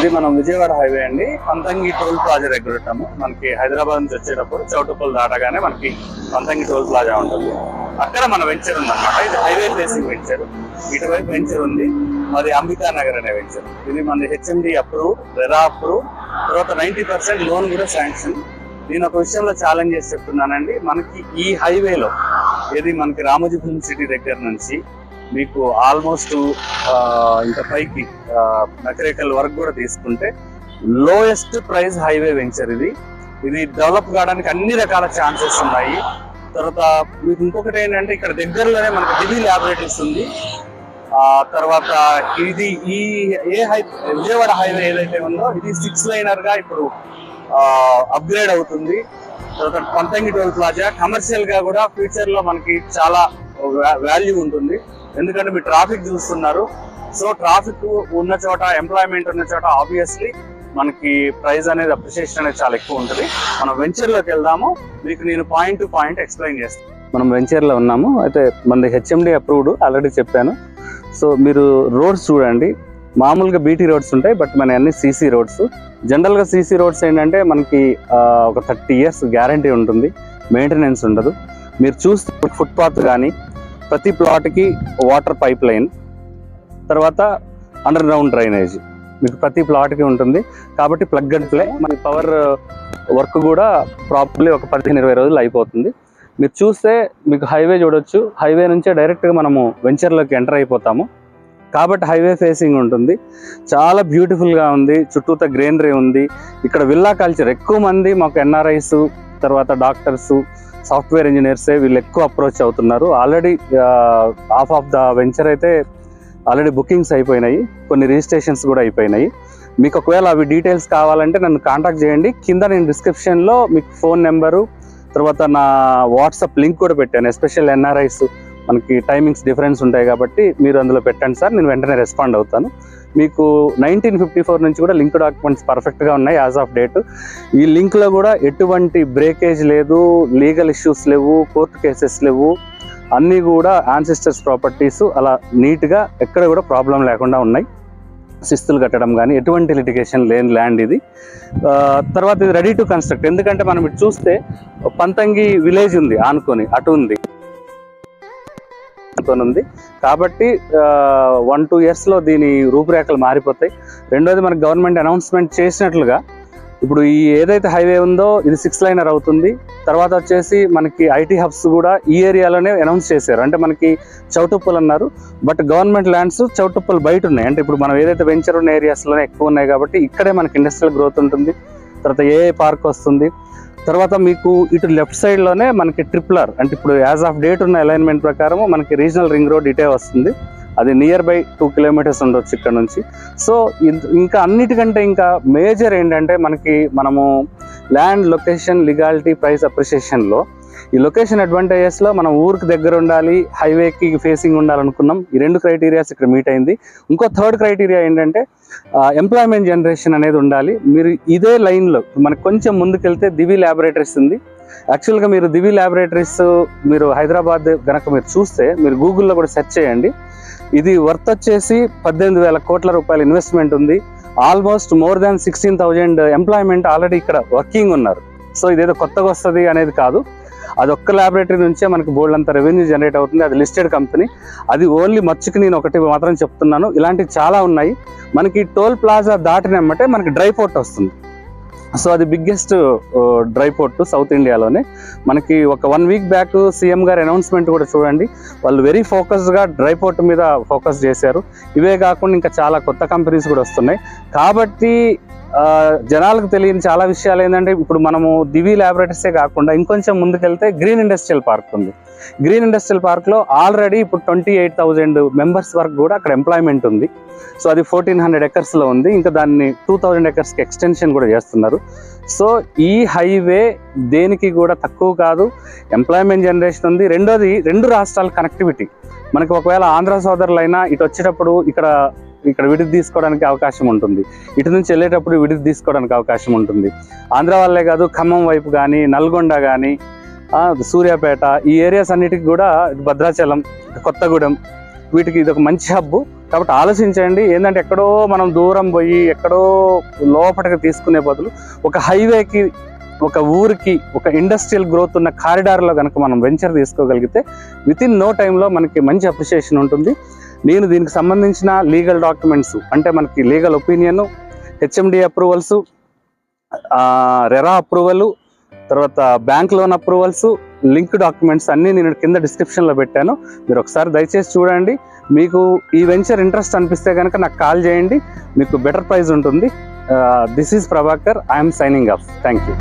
ఇది మనం విజయవాడ హైవే అండి. పంతంగి టోల్ ప్లాజా దగ్గర ఉంటాము. మనకి హైదరాబాద్ నుంచి వచ్చేటప్పుడు చౌటుపల్ దాటగానే మనకి పంతంగి టోల్ ప్లాజా ఉంటుంది. అక్కడ మన వెంచర్ ఉంది ఇది హైవే ఫేసింగ్ వెంచర్. ఇటువైపు వెంచర్ ఉంది. మరి అంబికా నగర్ అనే వెంచర్. ఇది మన హెచ్ఎండి అప్రూవ్ రెరా అప్రూవ్ తర్వాత నైన్టీ పర్సెంట్ లోన్ కూడా శాంక్షన్. నేను ఒక విషయంలో ఛాలెంజ్ చేసి చెప్తున్నానండి. మనకి ఈ హైవేలో ఇది మనకి రామోజీ ఫిల్మ్ సిటీ దగ్గర నుంచి మీకు ఆల్మోస్ట్ ఇంకా పైకి నకరేకల్ వరకు కూడా తీసుకుంటే లోయెస్ట్ ప్రైస్ హైవే వెంచర్ ఇది. ఇది డెవలప్ కావడానికి అన్ని రకాల ఛాన్సెస్ ఉన్నాయి. తర్వాత మీకు ఇంకొకటి ఏంటంటే ఇక్కడ దగ్గరలోనే మనకి ఢిల్లీ ల్యాబొరేటరీస్ ఉంది. ఆ తర్వాత ఇది ఈ ఏ హై విజయవాడ హైవే ఏదైతే ఉందో ఇది సిక్స్ లైనర్గా ఇప్పుడు అప్గ్రేడ్ అవుతుంది. తర్వాత పంతంగి టోల్ ప్లాజా కమర్షియల్గా కూడా ఫ్యూచర్లో మనకి చాలా వాల్యూ ఉంటుంది. ఎందుకంటే మీరు ట్రాఫిక్ చూస్తున్నారు. సో ట్రాఫిక్ ఉన్న చోట ఎంప్లాయ్మెంట్ ఉన్న చోట ఆబ్వియస్లీ మనకి ప్రైజ్ అనేది అప్రిషియేషన్ అనేది చాలా ఎక్కువ ఉంటుంది. మనం వెంచర్లోకి వెళ్దాము. మీకు నేను పాయింట్ టు పాయింట్ ఎక్స్ప్లెయిన్ చేస్తాను మనం వెంచర్లో ఉన్నాము. అయితే మనది హెచ్ఎండి అప్రూవ్డ్ ఆల్రెడీ చెప్పాను. సో మీరు రోడ్స్ చూడండి. మామూలుగా బీటీ రోడ్స్ ఉంటాయి బట్ మన అన్ని సీసీ రోడ్స్ జనరల్గా సీసీ రోడ్స్ ఏంటంటే మనకి ఒక థర్టీ ఇయర్స్ గ్యారంటీ ఉంటుంది. మెయింటెనెన్స్ ఉండదు. మీరు చూస్తే ఫుట్పాత్ కానీ ప్రతి ప్లాట్కి వాటర్ పైప్ లైన్ తర్వాత అండర్ గ్రౌండ్ డ్రైనేజ్ మీకు ప్రతి ప్లాట్కి ఉంటుంది. కాబట్టి ప్లగ్ అండ్ ప్లే మన పవర్ వర్క్ కూడా ప్రాపర్లీ ఒక పదిహేను ఇరవై రోజులు అయిపోతుంది. మీరు చూస్తే మీకు హైవే చూడొచ్చు. హైవే నుంచే డైరెక్ట్గా మనము వెంచర్లోకి ఎంటర్ అయిపోతాము. కాబట్టి హైవే ఫేసింగ్ ఉంటుంది. చాలా బ్యూటిఫుల్గా ఉంది. చుట్టూతా గ్రీనరీ ఉంది. ఇక్కడ విల్లా కల్చర్ ఎక్కువ మంది మాకు ఎన్ఆర్ఐస్ తర్వాత డాక్టర్స్ సాఫ్ట్వేర్ ఇంజనీర్సే వీళ్ళు ఎక్కువ అప్రోచ్ అవుతున్నారు. Already half of the venture అయితే ఆల్రెడీ బుకింగ్స్ అయిపోయినాయి. కొన్ని రిజిస్ట్రేషన్స్ కూడా అయిపోయినాయి. మీకు ఒకవేళ అవి డీటెయిల్స్ కావాలంటే నన్ను కాంటాక్ట్ చేయండి. కింద నేను డిస్క్రిప్షన్లో మీకు ఫోన్ నెంబరు తర్వాత నా వాట్సాప్ లింక్ కూడా పెట్టాను. ఎస్పెషల్ ఎన్ఆర్ఐస్ మనకి టైమింగ్స్ డిఫరెన్స్ ఉంటాయి కాబట్టి మీరు అందులో పెట్టండి సార్ నేను వెంటనే రెస్పాండ్ అవుతాను. మీకు నైన్టీన్ ఫిఫ్టీ ఫోర్ నుంచి కూడా లింక్ డాక్యుమెంట్స్ పర్ఫెక్ట్గా ఉన్నాయి యాజ్ ఆఫ్ డేట్ ఈ లింక్లో కూడా ఎటువంటి బ్రేకేజ్ లేదు లీగల్ ఇష్యూస్ లేవు కోర్టు కేసెస్ లేవు. అన్నీ కూడా ఆన్సిస్టర్స్ ప్రాపర్టీస్ అలా నీట్గా ఎక్కడ కూడా ప్రాబ్లం లేకుండా ఉన్నాయి. శిస్తులు కట్టడం కానీ ఎటువంటి లిటిగేషన్ లేని ల్యాండ్ ఇది. తర్వాత ఇది రెడీ టు కన్స్ట్రక్ట్ ఎందుకంటే మనం ఇటు చూస్తే పంతంగి విలేజ్ ఉంది ఆనుకొని అటు ఉంది. ఆనుకొని ఉంది కాబట్టి వన్ టూ ఇయర్స్లో దీని రూపురేఖలు మారిపోతాయి. రెండోది మనకి గవర్నమెంట్ అనౌన్స్మెంట్ చేసినట్లుగా ఇప్పుడు ఈ ఏదైతే హైవే ఉందో ఇది సిక్స్ లైనర్ అవుతుంది. తర్వాత వచ్చేసి మనకి ఐటీ హబ్స్ కూడా ఈ ఏరియాలోనే అనౌన్స్ చేశారు. అంటే మనకి చౌటుప్పలు అన్నారు. బట్ గవర్నమెంట్ ల్యాండ్స్ చౌటుప్పలు బయట ఉన్నాయి. అంటే ఇప్పుడు మనం ఏదైతే వెంచర్ ఉన్న ఏరియాస్లోనే ఎక్కువ ఉన్నాయి కాబట్టి ఇక్కడే మనకి ఇండస్ట్రియల్ గ్రోత్ ఉంటుంది. తర్వాత ఏ పార్క్ వస్తుంది. తర్వాత మీకు ఇటు లెఫ్ట్ సైడ్లోనే మనకి ట్రిప్లర్ అంటే ఇప్పుడు యాజ్ ఆఫ్ డేట్ ఉన్న అలైన్మెంట్ ప్రకారం మనకి రీజనల్ రింగ్ రోడ్ ఇటే వస్తుంది. అది నియర్ బై టూ కిలోమీటర్స్ ఉండొచ్చు ఇక్కడ నుంచి. సో ఇంకా అన్నిటికంటే ఇంకా మేజర్ ఏంటంటే మనకి మనము ల్యాండ్ లొకేషన్ లిగాలిటీ ప్రైస్ అప్రిషియేషన్లో ఈ లొకేషన్ అడ్వాంటేజెస్లో మనం ఊరికి దగ్గర ఉండాలి హైవేకి ఫేసింగ్ ఉండాలనుకున్నాం. ఈ రెండు క్రైటీరియాస్ ఇక్కడ మీట్ అయింది. ఇంకో థర్డ్ క్రైటీరియా ఏంటంటే ఎంప్లాయ్మెంట్ జనరేషన్ అనేది ఉండాలి. మీరు ఇదే లైన్లో మనకు కొంచెం ముందుకెళ్తే దివి ల్యాబొరేటరీస్ ఉంది. యాక్చువల్గా మీరు దివి ల్యాబొరేటరీస్ మీరు హైదరాబాద్ గనక మీరు చూస్తే మీరు గూగుల్లో కూడా సెర్చ్ చేయండి. ఇది వర్త్ వచ్చేసి పద్దెనిమిది వేల కోట్ల రూపాయల ఇన్వెస్ట్మెంట్ ఉంది. Almost more than sixteen thousand employment already ఇక్కడ వర్కింగ్ ఉన్నారు. సో ఇదేదో కొత్తగా వస్తుంది అనేది కాదు. అది ఒక్క ల్యాబొరేటరీ నుంచే మనకి బోల్డ్ అంత రెవెన్యూ జనరేట్ అవుతుంది. అది లిస్టెడ్ కంపెనీ అది ఓన్లీ మచ్చుకి నేను ఒకటి మాత్రం చెప్తున్నాను. ఇలాంటివి చాలా ఉన్నాయి. మనకి టోల్ ప్లాజా దాటినమ్మంటే మనకి డ్రై పోర్ట్ వస్తుంది. సో అది బిగ్గెస్ట్ డ్రై పోర్ట్ సౌత్ ఇండియాలోనే. మనకి ఒక వన్ వీక్ బ్యాక్ సీఎం గారి అనౌన్స్మెంట్ కూడా చూడండి. వాళ్ళు వెరీ ఫోకస్డ్గా డ్రై పోర్ట్ మీద ఫోకస్ చేశారు. ఇవే కాకుండా ఇంకా చాలా కొత్త కంపెనీస్ కూడా వస్తున్నాయి. కాబట్టి జనాలకు తెలియని చాలా విషయాలు ఏంటంటే ఇప్పుడు మనము దివి ల్యాబొరేటరీసే కాకుండా ఇంకొంచెం ముందుకెళ్తే గ్రీన్ ఇండస్ట్రియల్ పార్క్ ఉంది. గ్రీన్ ఇండస్ట్రియల్ పార్క్లో ఆల్రెడీ ఇప్పుడు ట్వంటీ ఎయిట్ థౌజండ్ మెంబర్స్ వరకు కూడా అక్కడ ఎంప్లాయ్మెంట్ ఉంది. సో అది ఫోర్టీన్ హండ్రెడ్ ఎకర్స్లో ఉంది. ఇంకా దాన్ని టూ థౌజండ్ ఎకర్స్కి ఎక్స్టెన్షన్ కూడా చేస్తున్నారు. సో ఈ హైవే దేనికి కూడా తక్కువ కాదు ఎంప్లాయ్మెంట్ జనరేషన్ ఉంది. రెండోది రెండు రాష్ట్రాల కనెక్టివిటీ మనకి ఒకవేళ ఆంధ్ర సోదరులైనా ఇటు వచ్చేటప్పుడు ఇక్కడ ఇక్కడ విడిది తీసుకోవడానికి అవకాశం ఉంటుంది. ఇటు నుంచి వెళ్ళేటప్పుడు విడిది తీసుకోవడానికి అవకాశం ఉంటుంది. ఆంధ్ర వాళ్ళే కాదు ఖమ్మం వైపు కానీ నల్గొండ కానీ సూర్యాపేట ఈ ఏరియాస్ అన్నిటికి కూడా భద్రాచలం కొత్తగూడెం వీటికి ఇది ఒక మంచి హబ్బు కాబట్టి ఆలోచించండి ఏంటంటే ఎక్కడో మనం దూరం పోయి ఎక్కడో లోపలికి తీసుకునే బదులు ఒక హైవేకి ఒక ఊరికి ఒక ఇండస్ట్రియల్ గ్రోత్ ఉన్న కారిడార్లో కనుక మనం వెంచర్ తీసుకోగలిగితే విత్ ఇన్ నో టైంలో మనకి మంచి అప్రిషియేషన్ ఉంటుంది. నేను దీనికి సంబంధించిన లీగల్ డాక్యుమెంట్స్ అంటే మనకి legal opinion HMD approvals RERA approval తర్వాత bank loan approvals link documents అన్నీ నేను కింద డిస్క్రిప్షన్లో పెట్టాను. మీరు ఒకసారి దయచేసి చూడండి. మీకు ఈ వెంచర్ ఇంట్రెస్ట్ అనిపిస్తే కనుక నాకు కాల్ చేయండి. మీకు బెటర్ ప్రైజ్ ఉంటుంది. This is Prabhakar I'm signing off thank you